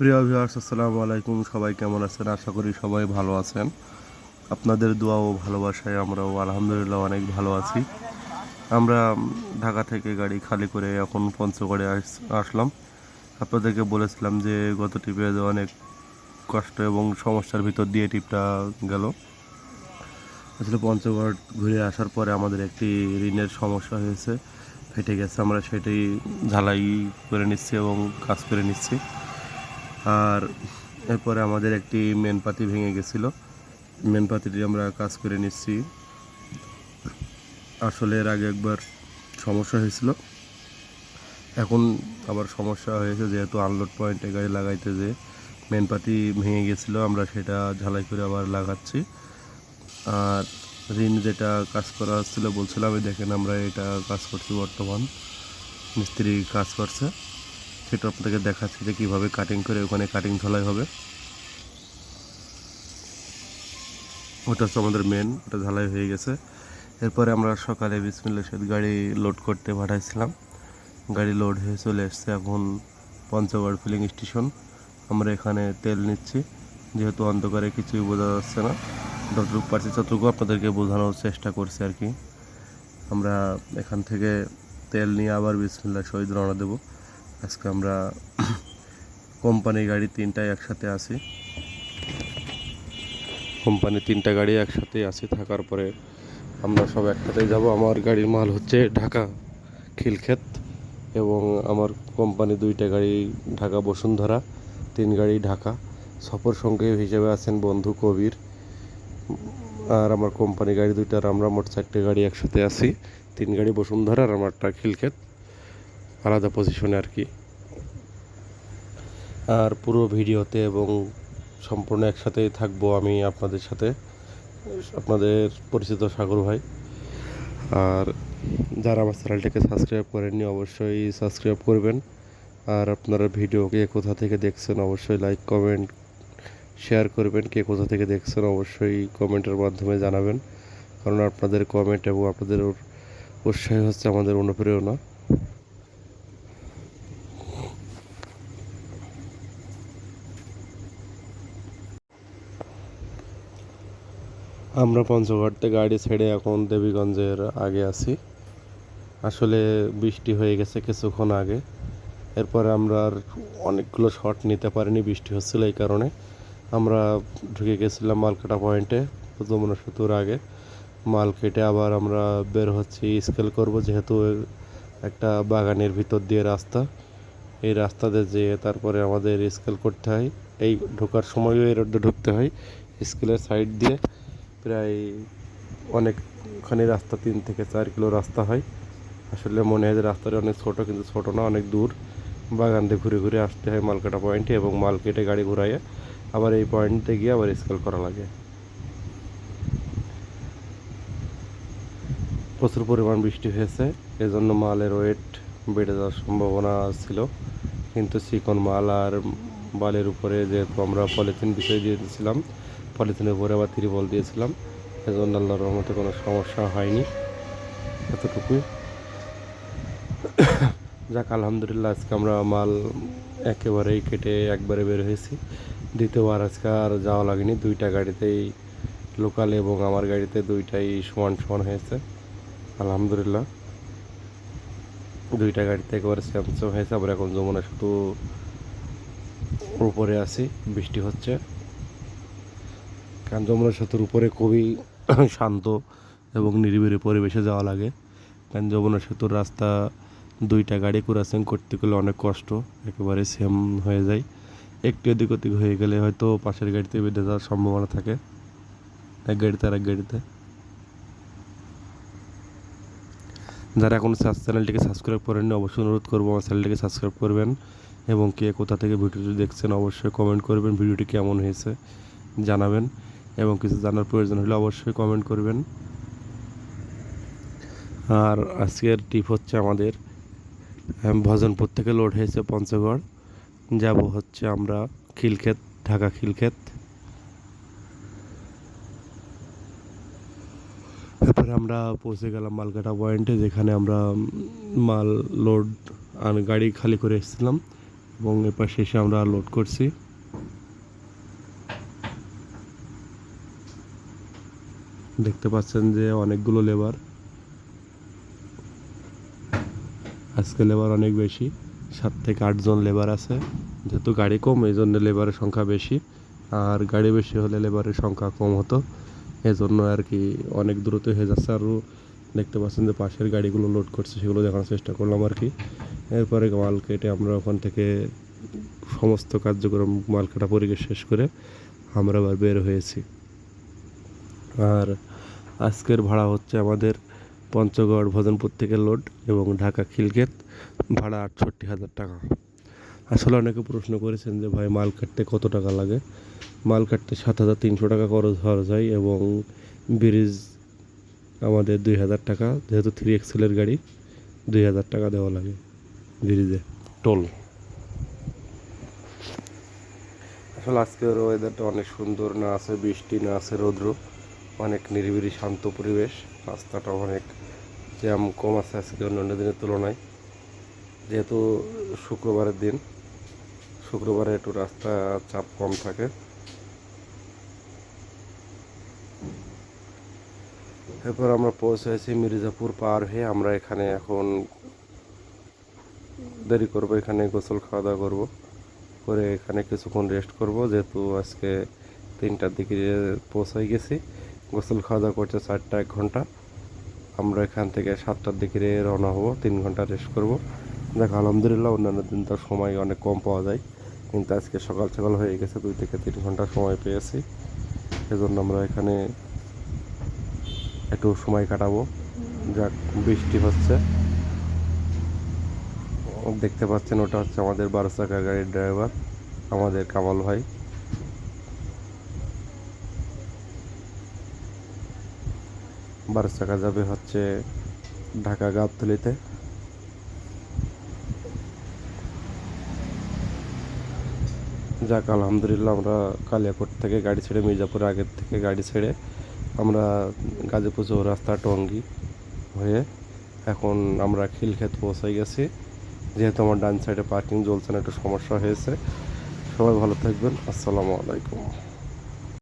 প্রিয় ভিউয়ার্স আসসালামু আলাইকুম। সবাই কেমন আছেন? আশা করি সবাই ভালো আছেন। আপনাদের দোয়া ও ভালোবাসায় আমরাও আলহামদুলিল্লাহ অনেক ভালো আছি। আমরা ঢাকা থেকে গাড়ি খালি করে এখন পঞ্চগড়ে আস- আসলাম। আপনাদেরকে বলেছিলাম যে গত ট্রিপে অনেক কষ্ট এবং সমস্যার ভিতর দিয়ে ট্রিপটা গেল। আসলে পঞ্চগড় ঘুরে আসার পরে আমাদের একটি ঋণের সমস্যা হয়েছে, ফেটে গেছে। আমরা সেটাই ঝালাই করে নিচ্ছি এবং কাজ করে নিচ্ছি। আর এরপরে আমাদের একটি মেন পাতি ভেঙে গেছিল। মেন পাতিটি আমরা কাজ করে নিচ্ছি। আসলে এর আগে একবার সমস্যা হয়েছিল। এখন আবার সমস্যা হয়েছে যেহেতু আনলোড পয়েন্টে গাড়ি লাগাইতে যে মেন পাতি ভেঙে গেছিল, আমরা সেটা ঝালাই করে আবার লাগাচ্ছি। আর ঋণ যেটা কাজ করা হচ্ছিল বলছিলাম দেখেন আমরা এটা কাজ করছি বর্তমান। মিস্ত্রি কাজ করছে। সেটা আপনাদেরকে দেখাচ্ছি যে কীভাবে কাটিং করে ওখানে কাটিং ঝালাই হবে। ওটা হচ্ছে আমাদের মেন ওটা ঝালাই হয়ে গেছে। এরপরে আমরা সকালে বিসমিল্লা সহিত গাড়ি লোড করতে পাঠাইছিলাম। গাড়ি লোড হয়ে চলে এসছে এখন পঞ্চগড় ফিলিং স্টেশন আমরা এখানে তেল নিচ্ছি, যেহেতু অন্ধকারে কিছুই বোঝা যাচ্ছে না। যতটুকু পারছি ততটুকু আপনাদেরকে বোঝানোর চেষ্টা করছি আর কি। আমরা এখান থেকে তেল নিয়ে আবার বিসমিল্লা শহীদ রওনা দেবো। আজকে আমরা কোম্পানি গাড়ি তিনটায় একসাথে আছি। কোম্পানি তিনটা গাড়ি একসাথে আছি থাকার পরে আমরা সব একসাথে যাব। আমার গাড়ির মাল হচ্ছে ঢাকা খিলক্ষেত এবং আমার কোম্পানি দুইটা গাড়ি ঢাকা বসুন্ধরা, তিন গাড়ি ঢাকা। সফর সঙ্গে হিসেবে আছেন বন্ধু কবির। আর আমার কোম্পানি গাড়ি দুইটার আমরা মোট চারটে গাড়ি একসাথে আছি। তিন গাড়ি বসুন্ধরা আর আমারটা খিলক্ষেত। আলাদা পজিশনে আর কি। আর পুরো ভিডিওতে এবং সম্পূর্ণ একসাথেই থাকব আমি আপনাদের সাথে, আপনাদের পরিচিত সাগর ভাই। আর যারা আমার চ্যানেলটাকে সাবস্ক্রাইব করেননি, অবশ্যই সাবস্ক্রাইব করবেন। আর আপনারা ভিডিওকে কোথা থেকে দেখছেন, অবশ্যই লাইক কমেন্ট শেয়ার করবেন। কে কোথা থেকে দেখছেন, অবশ্যই কমেন্টের মাধ্যমে জানাবেন। কারণ আপনাদের কমেন্ট এবং আপনাদের উৎসাহ হচ্ছে আমাদের অনুপ্রেরণা। আমরা পঞ্চগড়তে গাড়ি ছেড়ে এখন দেবীগঞ্জের আগে আছি। আসলে বৃষ্টি হয়ে গেছে কিছুক্ষণ আগে। এরপরে আমরা আর অনেকগুলো শট নিতে পারিনি, বৃষ্টি হচ্ছিল এই কারণে। আমরা ঢুকে গেছিলাম মালকাটা পয়েন্টে যমুনা সেতুর আগে। মাল কেটে আবার আমরা বের হচ্ছি স্কেল করব যেহেতু একটা বাগানের ভিতর দিয়ে রাস্তা। এই রাস্তাতে যেয়ে তারপরে আমাদের স্কেল করতে হয়। এই ঢোকার সময়ও এই রোডে ঢুকতে হয় স্কেলের সাইড দিয়ে। প্রায় অনেকখানি রাস্তা, তিন থেকে চার কিলো রাস্তা হয়। আসলে মনে হয় যে রাস্তাটা অনেক ছোটো, কিন্তু ছোটো না, অনেক দূর। বাগান দিয়ে ঘুরে ঘুরে আসতে হয় মালকাটা পয়েন্টে এবং মাল কেটে গাড়ি ঘুরাইয়ে আবার এই পয়েন্টে গিয়ে আবার স্কেল করা লাগে। প্রচুর পরিমাণ বৃষ্টি হয়েছে, এজন্য মালের ওয়েট বেড়ে যাওয়ার সম্ভাবনা ছিল। কিন্তু চিকন মাল আর বালের উপরে যেহেতু আমরা পলিথিন বিষয় দিয়ে দিয়েছিলাম, পলিথিনের উপরে আবার ত্রিপল দিয়েছিলাম, এজন্য আল্লাহর রহমতে কোনো সমস্যা হয়নি। এতটুকুই। যাক, আলহামদুলিল্লাহ, আজকে আমরা মাল একেবারেই কেটে একবারে বের হয়েছি। দ্বিতীয়বার আজকে আর যাওয়া লাগেনি। দুইটা গাড়িতেই লোকাল এবং আমার গাড়িতে দুইটাই সমান সমান হয়েছে। আলহামদুলিল্লাহ। দুইটা গাড়িতে একেবারে স্যামসং হয়েছে। আবার এখন যমুনা শুধু উপরে আছি, বৃষ্টি হচ্ছে। কারণ যমুনা সেতুর উপরে খুবই শান্ত এবং নিরিবিলি পরিবেশে যাওয়া লাগে। কারণ যমুনা সেতুর রাস্তা, দুইটা গাড়ি ক্রসিং করতে গেলে অনেক কষ্ট, একেবারে সেম হয়ে যায়। একটু এদিক ওদিক হয়ে গেলে হয়তো পাশের গাড়িতে বেঁধে যাওয়ার সম্ভাবনা থাকে, এক গাড়িতে আর এক গাড়িতে। যারা এখন চ্যানেলটিকে সাবস্ক্রাইব করেননি, অবশ্যই অনুরোধ করব আমার চ্যানেলটিকে সাবস্ক্রাইব করবেন। এবং কে কোথা থেকে ভিডিওটি দেখছেন অবশ্যই কমেন্ট করবেন, ভিডিওটি কেমন হয়েছে জানাবেন এবং কিছু জানার প্রয়োজন হলে অবশ্যই কমেন্ট করবেন। আর আজকের টিপ হচ্ছে আমাদের ভজনপুর থেকে লোড হয়েছে পঞ্চগড়। যাব হচ্ছে আমরা খিলক্ষেত, ঢাকা খিলক্ষেত। এরপরে আমরা পৌঁছে গেলাম মালকাটা পয়েন্টে যেখানে আমরা মাল লোড আর গাড়ি খালি করে এসেছিলাম। এবং এপাশে এসে আমরা লোড করছি। দেখতে পাচ্ছেন যে অনেকগুলো লেবার আজকে লেবার অনেক বেশি, সাত থেকে আটজন লেবার আছে। যেহেতু গাড়ি কম এই জন্য লেবারের সংখ্যা বেশি। আর গাড়ি বেশি হলে লেবারের সংখ্যা কম হতো। এজন্য আর কি অনেক দ্রুত হয়ে যাচ্ছে। আরও দেখতে পাচ্ছেন যে পাশের গাড়িগুলো লোড করছে, সেগুলো দেখানোর চেষ্টা করলাম আর কি। এরপরে মাল কেটে আমরা ওখান থেকে সমস্ত কার্যক্রম মাল কাটা পরীক্ষা শেষ করে আমরা আবার বের হয়েছি। আর আজকের ভাড়া হচ্ছে আমাদের পঞ্চগড় ভজনপুর থেকে লোড এবং ঢাকা খিলক্ষেত, ভাড়া আটষট্টি হাজার টাকা। আসলে অনেকে প্রশ্ন করেছেন যে ভাই, মাল কাটতে কত টাকা লাগে? মাল কাটতে সাত হাজার তিনশো টাকা খরচ খরচ হয় এবং ব্রিজ আমাদের দুই হাজার টাকা, যেহেতু থ্রি এক্সেলের গাড়ি, দুই হাজার টাকা দেওয়া লাগে। টোল। আসলে আজকের ওয়েদারটা অনেক সুন্দর, না আছে বৃষ্টি, না আছে রৌদ্র, অনেক নিরিবিলি, শান্ত পরিবেশ। রাস্তাটা অনেক জ্যাম কম আছে আজকে অন্যান্য দিনের তুলনায়। যেহেতু শুক্রবারের দিন, শুক্রবারে একটু রাস্তা চাপ কম থাকে। এরপর আমরা পৌঁছেছি মির্জাপুর পার হয়ে, আমরা এখানে এখন দেরি করব এখানে গোসল খাওয়া দাওয়া করব। করে এখানে কিছুক্ষণ রেস্ট করব, যেহেতু আজকে তিনটার দিকে পৌঁছাই গেছি, গোসল খাওয়া দাওয়া করছে চারটা এক ঘণ্টা। আমরা এখান থেকে সাতটার দিকে রওনা হব, তিন ঘণ্টা রেস্ট করব। দেখ, আলহামদুলিল্লাহ অন্যান্য দিন তো সময় অনেক কম পাওয়া যায়, কিন্তু আজকে সকাল সকাল হয়ে গেছে, দুই থেকে তিন ঘণ্টা সময় পেয়েছি। সেজন্য আমরা এখানে একটু সময় কাটাবো। যাক, বৃষ্টি হচ্ছে। দেখতে পাচ্ছেন, ওটা হচ্ছে আমাদের বারো চাকার গাড়ির ড্রাইভার, আমাদের কামাল ভাই। বারো চাকা যাবে হচ্ছে ঢাকা গাবতলিতে। যাক, আলহামদুলিল্লাহ, আমরা কালিয়াকোট থেকে গাড়ি ছেড়ে মির্জাপুর আগের থেকে গাড়ি ছেড়ে আমরা গাজীপুর চৌরাস্তা টঙ্গি হয়ে এখন আমরা খিলক্ষেত পৌঁছাই গেছি। যেহেতু আমার ডান সাইডে পার্কিং জ্বলছে না, একটু সমস্যা হয়েছে। সবাই ভালো থাকবেন। আসসালামু আলাইকুম।